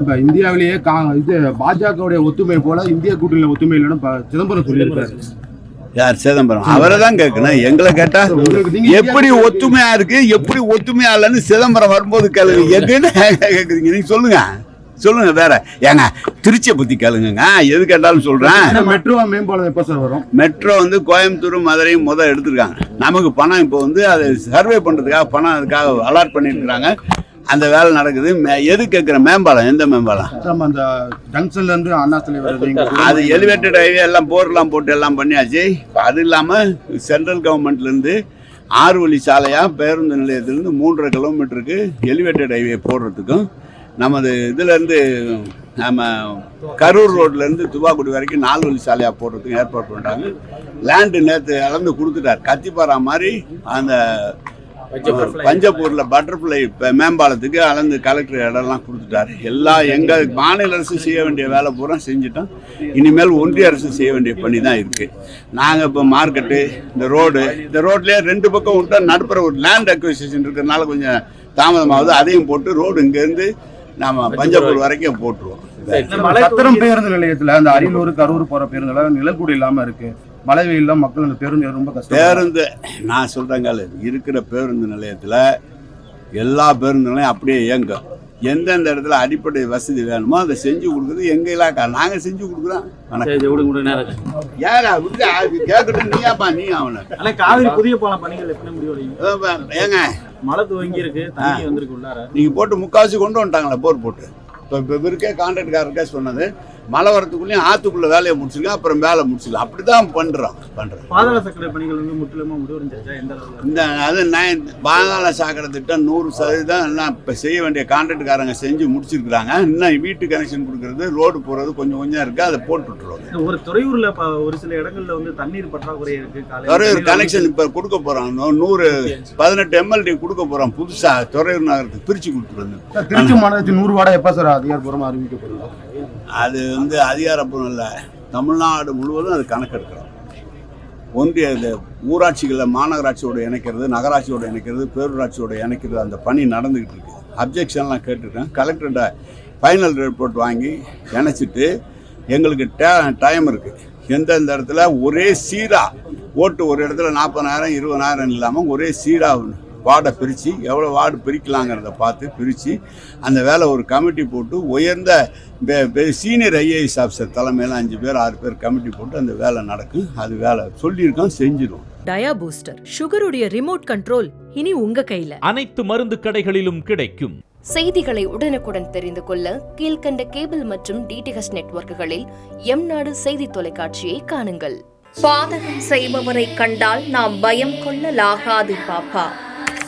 இப்ப இந்தியாவிலேயே கா- இது பாஜகவுடைய ஒத்துமை போல இந்திய கூட்டணியில ஒத்துமை இல்லைன்னு சிதம்பரம் சொல்லியிருக்காரு. யார் சிதம்பரம்? அவரை தான் கேட்கணும். எங்களை கேட்டா எப்படி ஒத்துமையா இருக்கு எப்படி ஒத்துமையா இல்லைன்னு சிதம்பரம் வரும்போது கேளுங்க. எதுன்னு கேக்குறீங்க? நீங்க சொல்லுங்க. சொல்லுங்க வேற. ஏங்க திருச்சியை பத்தி கேளுங்கங்க. எது கேட்டாலும் சொல்றேன். மெட்ரோ மேம்பாலம் எப்ப சார் வரும்? மெட்ரோ வந்து கோயம்புத்தூர் மதுரையும் முதல் எடுத்திருக்காங்க. நமக்கு பணம் இப்போ வந்து அதை சர்வே பண்ணுறதுக்காக பணம் அதுக்காக அலாட் பண்ணியிருக்கிறாங்க. அந்த வேலை நடக்குது. மே- எது கேட்குற மேம்பாலம்? எந்த மேம்பாலம்? நம்ம அந்த ஜங்ஷன்ல இருந்து அண்ணா இங்க அது எலிவேட்டட் ஹைவே எல்லாம் போர்லாம் போட்டு எல்லாம் பண்ணியாச்சு. அது இல்லாமல் சென்ட்ரல் கவர்மெண்ட்லேருந்து ஆறு வழி சாலையாக பேருந்து நிலையத்திலேருந்து மூன்றரை கிலோமீட்டருக்கு எலிவேட்டட் ஹைவே போடுறதுக்கும் நமது இதுலேருந்து நம்ம கரூர் ரோட்லேருந்து துவாக்குடி வரைக்கும் நாலு வழி சாலையாக போடுறதுக்கும் ஏற்பாடு பண்ணிட்டாங்க. லேண்டு நேற்று அளந்து கொடுத்துட்டார். கத்திப்பாரா மாதிரி அந்த பஞ்சப்பூர்ல பட்டர்ஃப்ளை மேம்பாலத்துக்கு அளந்து கலெக்டர் இடம்லாம் கொடுத்துட்டாரு. எல்லா எங்க மாநில அரசு செய்ய வேண்டிய வேலை பூரா செஞ்சுட்டோம். இனிமேல் ஒன்றிய அரசு செய்ய வேண்டிய பணி தான் இருக்கு. நாங்க இப்போ மார்க்கெட்டு இந்த ரோடு இந்த ரோட்லயே ரெண்டு பக்கம் விட்டா நடுப்புற ஒரு லேண்ட் அக்விசிஷன் இருக்கிறதுனால கொஞ்சம் தாமதமாகுது. அதையும் போட்டு ரோடு இங்கேருந்து நாம பஞ்சப்பூர் வரைக்கும் போட்டுருவோம். சத்திரம் பேருந்து நிலையத்துல அந்த அரியலூர் கரூர் போற பேருந்துல நிழல்குடி இல்லாம இருக்கு. மழை வெயில்ல மக்கள் அந்த பேருந்து ரொம்ப கஷ்டம் பேருந்து நான் சொல்கிறேங்க இருக்கிற பேருந்து நிலையத்தில் எல்லா பேருந்து நிலையம் அப்படியே இயங்கும் எந்தெந்த இடத்துல அடிப்படை வசதி வேணுமோ அதை செஞ்சு கொடுக்குறது எங்க இலாக்கா? நாங்கள் செஞ்சு கொடுக்குறோம். ஏடா விட்டு கேட்கறது நீயாப்பா நீ அவனை. ஆனா காவிரி புதிய பாலம் பணிகள் எப்படி முடிவடையும் அஹ் ஏங்க. மழை துவங்கி இருக்கு தண்ணி வந்திருக்கு உள்ளார. நீங்கள் போட்டு முக்காவாசி கொண்டு வந்துட்டாங்களே போர் போட்டு. இப்போ இப்போ இவருக்கே கான்ட்ராக்ட்காரருக்கே சொன்னது மழை வரத்துக்குள்ளேயும் ஆற்றுக்குள்ளே வேலையை முடிச்சிருக்கேன் அப்புறம் வேலை முடிச்சிடலாம் அப்படி தான் பண்ணுறோம் பண்ணுறோம் பாதாள சக்கரை பணிகள் வந்து முற்றிலுமா முடிவடைஞ்சிருச்சா? இந்த அது நைன் பாதாள சாக்கடை திட்டம் நூறு சதவீதம் எல்லாம் இப்போ செய்ய வேண்டிய கான்ட்ராக்ட்காரங்க செஞ்சு முடிச்சிருக்கிறாங்க. இன்னும் வீட்டு கனெக்ஷன் கொடுக்கறது ரோடு போகிறது கொஞ்சம் கொஞ்சம் இருக்குது அதை போட்டு விட்டுருவாங்க ஒரு துறையூர்ல ஒரு சில இடங்கள்ல வந்து தண்ணீர் பற்றாக்குறை இருக்கு துறையூர் கனெக்ஷன் இப்போ கொடுக்க போகிறோம் நூறு பதினெட்டு எம்எல்டி கொடுக்க போகிறோம் புதுசாக துறையூர் நகரத்துக்கு பிரித்து கொடுத்துருங்க சார், திருச்சி மாநகராட்சி நூறு வாடகை எப்ப சார் அதிகாரப்பூர்வமா அறிவிக்கப்படுது? அது வந்து அதிகாரப்பூர்வம் இல்லை தமிழ்நாடு முழுவதும் அது கணக்கெடுக்கிறோம். ஒன்றிய இது ஊராட்சிகளில் மாநகராட்சியோடு இணைக்கிறது நகராட்சியோடு இணைக்கிறது பேரூராட்சியோடு இணைக்கிறது அந்த பணி நடந்துக்கிட்டு இருக்கு. அப்ஜெக்ஷன்லாம் கேட்டுருக்கேன். கலெக்டர்கிட்ட ஃபைனல் ரிப்போர்ட் வாங்கி இணைச்சிட்டு எங்களுக்கு டே டைம் இருக்குது எந்தெந்த இடத்துல? ஒரே சீராக ஓட்டு ஒரு இடத்துல நாற்பதாயிரம் இருபதாயிரம் இல்லாமல் ஒரே சீராக வார்டை பிரித்து எவ்வளோ வார்டு பிரிக்கலாங்கிறத பார்த்து பிரித்து அந்த வேலை ஒரு கமிட்டி போட்டு உயர்ந்த சீனியர் ஐஏஎஸ் ஆஃபீஸர் தலைமையில் அஞ்சு பேர் ஆறு பேர் கமிட்டி போட்டு அந்த வேலை நடக்கும் அது வேலை சொல்லியிருக்கோம் செஞ்சிடும் டயா பூஸ்டர் சுகருடைய ரிமோட் கண்ட்ரோல் இனி உங்க கையில. அனைத்து மருந்து கடைகளிலும் கிடைக்கும். செய்திகளை உடனுக்குடன் தெரிந்து கொள்ள கீழ்க்கண்ட கேபிள் மற்றும் டிடிஹெச் நெட்வொர்க்குகளில் எம் நாடு செய்தி தொலைக்காட்சியை காணுங்கள். பாதகம் செய்பவரை கண்டால் நாம் பயம் கொள்ளலாகாது பாப்பா.